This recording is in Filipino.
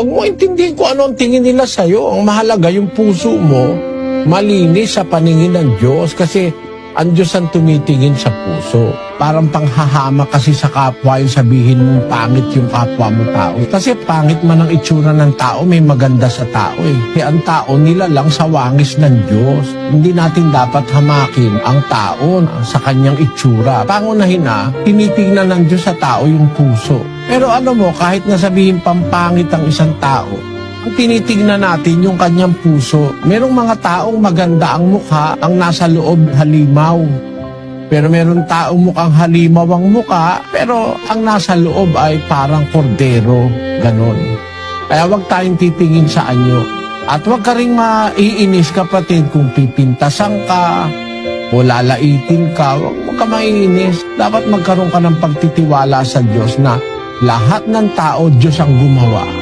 Huwag mo intindihin kung ano ang tingin nila sa'yo. Ang mahalaga yung puso mo, malinis sa paningin ng Diyos kasi ang Diyos ang tumitingin sa puso. Parang panghahama kasi sa kapwa yung sabihin mong pangit yung kapwa mo tao. Kasi pangit man ang itsura ng tao, may maganda sa tao eh. Kaya ang tao nila lang sa wangis ng Diyos. Hindi natin dapat hamakin ang tao sa kanyang itsura. Pangunahin na, tinitingnan ng Diyos sa tao yung puso. Pero ano mo, kahit nasabihin pampangit ang isang tao, ang tinitignan natin yung kanyang puso. Merong mga taong maganda ang mukha, ang nasa loob halimaw. Pero meron taong mukhang halimaw ang mukha, pero ang nasa loob ay parang kordero. Ganon. Kaya wag tayong titingin sa anyo. At wag ka rin maiinis kapatid kung pipintasan ka o lalaitin ka. Wag mo ka maiinis. Dapat magkaroon ka ng pagtitiwala sa Diyos na lahat ng tao Diyos ang gumawa.